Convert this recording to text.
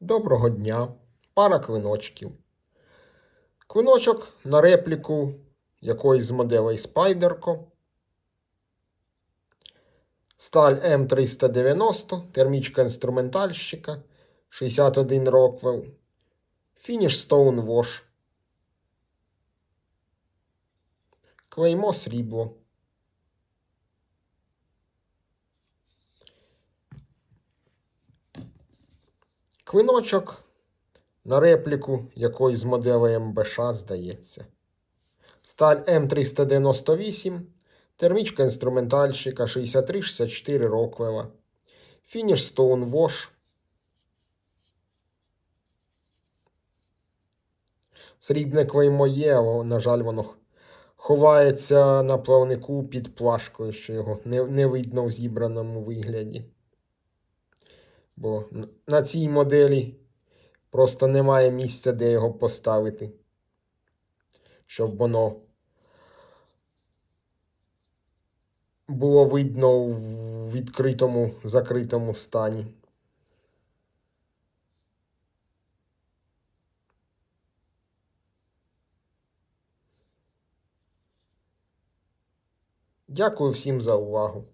Доброго дня. Пара квиночків. Квиночок на репліку якоїсь з моделей Спайдерко. Сталь М390, термічка інструментальщика, 61 Роквелл. Фініш Stone Wash. Клеймо срібло. Квиночок на репліку якоїсь з моделей МБШ, здається. Сталь М398, термічка інструментальщика 63-64 Роквелла. Фініш Stone Wash. Срібне клеймо є, але, на жаль, воно ховається на плавнику під плашкою, що його не, не видно в зібраному вигляді. Бо на цій моделі просто немає місця, де його поставити, щоб воно було видно у відкритому, закритому стані. Дякую всім за увагу.